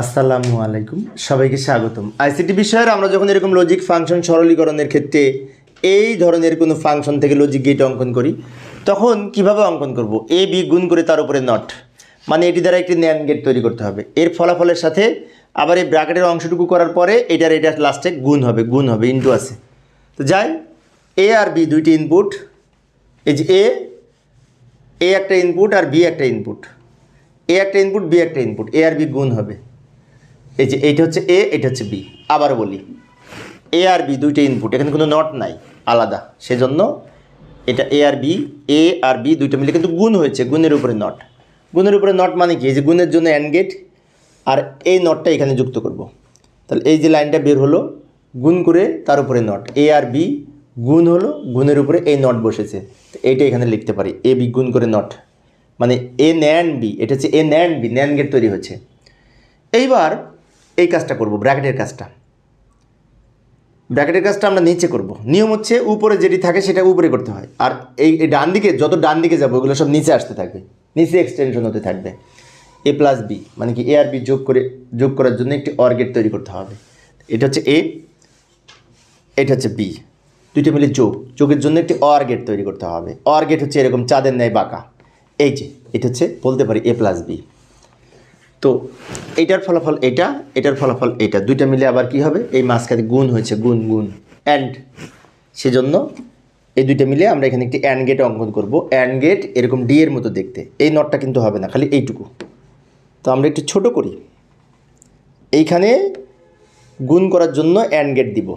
আসসালামু আলাইকুম, সবাইকে স্বাগতম। আইসিটি বিষয়ের আমরা যখন এরকম লজিক ফাংশন সরলীকরণের ক্ষেত্রে এই ধরনের কোনো ফাংশন থেকে লজিক গেট অঙ্কন করি, তখন কীভাবে অঙ্কন করব? এ বি গুণ করে তার উপরে নট মানে এটি দ্বারা একটি ন্যান গেট তৈরি করতে হবে। এর ফলাফলের সাথে আবার এই ব্র্যাকেটের অংশটুকু করার পরে এটার এটা লাস্টে গুণ হবে গুণ হবে ইনটু আছে। তো যাই এ আর বি দুইটি ইনপুট এই যে এ এ একটা ইনপুট আর বি একটা ইনপুট এ একটা ইনপুট বি একটা ইনপুট এ আর বি গুণ হবে। এই যে এইটা হচ্ছে এ এটা হচ্ছে বি আবার বলি এ আর বি দুইটা ইনপুট এখানে কোনো নট নাই, আলাদা। সেজন্য এটা এ আর বি এ আর বি দুইটা মিলে কিন্তু গুণ হয়েছে, গুণের উপরে নট গুণের উপরে নট মানে কি? এই যে গুণের জন্য অ্যান্ড গেট আর এই নটটা এখানে যুক্ত করব। তাহলে এই যে লাইনটা বের হলো, গুণ করে তার উপরে নট এ আর বি গুণ হলো, গুণের উপরে এই নট বসেছে। তো এইটা এখানে লিখতে পারি এ বি গুণ করে নট মানে এ ন্যান বি এটা হচ্ছে A NAND B NAND gate তৈরি হচ্ছে এইবার এই কাজটা করব, ব্র্যাকেটের কাজটা। ব্র্যাকেটের কাজটা আমরা নিচে করব। নিয়ম হচ্ছে উপরে যেটি থাকে সেটা উপরে করতে হয়। আর এই ডান দিকে, যত ডান দিকে যাব ওগুলো সব নিচে আসতে থাকবে। নিচে এক্সটেনশন হতে থাকবে। এ প্লাস বি মানে কি এ আর বি যোগ করে, যোগ করার জন্য একটি অর গেট তৈরি করতে হবে। এটা হচ্ছে এ এটা হচ্ছে বি দুইটা মিলে যোগ। যোগের জন্য একটি অর গেট তৈরি করতে হবে। অর গেট হচ্ছে এরকম চাঁদের ন্যায় বাঁকা। এই যে, এটা হচ্ছে, বলতে পারি এ প্লাস বি তো এটার ফলাফল এটা, এটার ফলাফল এটা। দুইটা মিলে আবার কি হবে? এই মাঝখানে গুণ হয়েছে, গুণ গুণ। অ্যান্ড সেজন্য এই দুইটা মিলে আমরা এখানে একটি অ্যান্ড গেট অঙ্কন করব। অ্যান্ড গেট এরকম ডি এর মতো দেখতে। এই নটটা কিন্তু হবে না, খালি এইটুকু। তো আমরা একটু ছোট করি। এইখানে গুণ করার জন্য অ্যান্ড গেট দিব।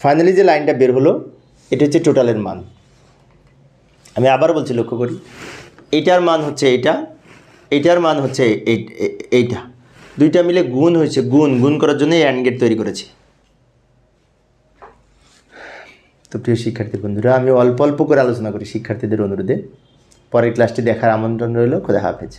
ফাইনালি যে লাইনটা বের হলো, এটা হচ্ছে টোটালের মান। আমি আবার বলছি, লক্ষ্য করি। এইটার মান হচ্ছে এইটা এইটার মান হচ্ছে এই- এই- এইটা দুইটা মিলে গুণ হয়েছে, গুণ গুণ করার জন্য অ্যান্ড গেট তৈরি করেছি। তো প্রিয় শিক্ষার্থী বন্ধুরা, আমি অল্প অল্প করে আলোচনা করি শিক্ষার্থীদের অনুরোধে। পরের ক্লাসটি দেখার আমন্ত্রণ রইল, খোদা হাফেজ।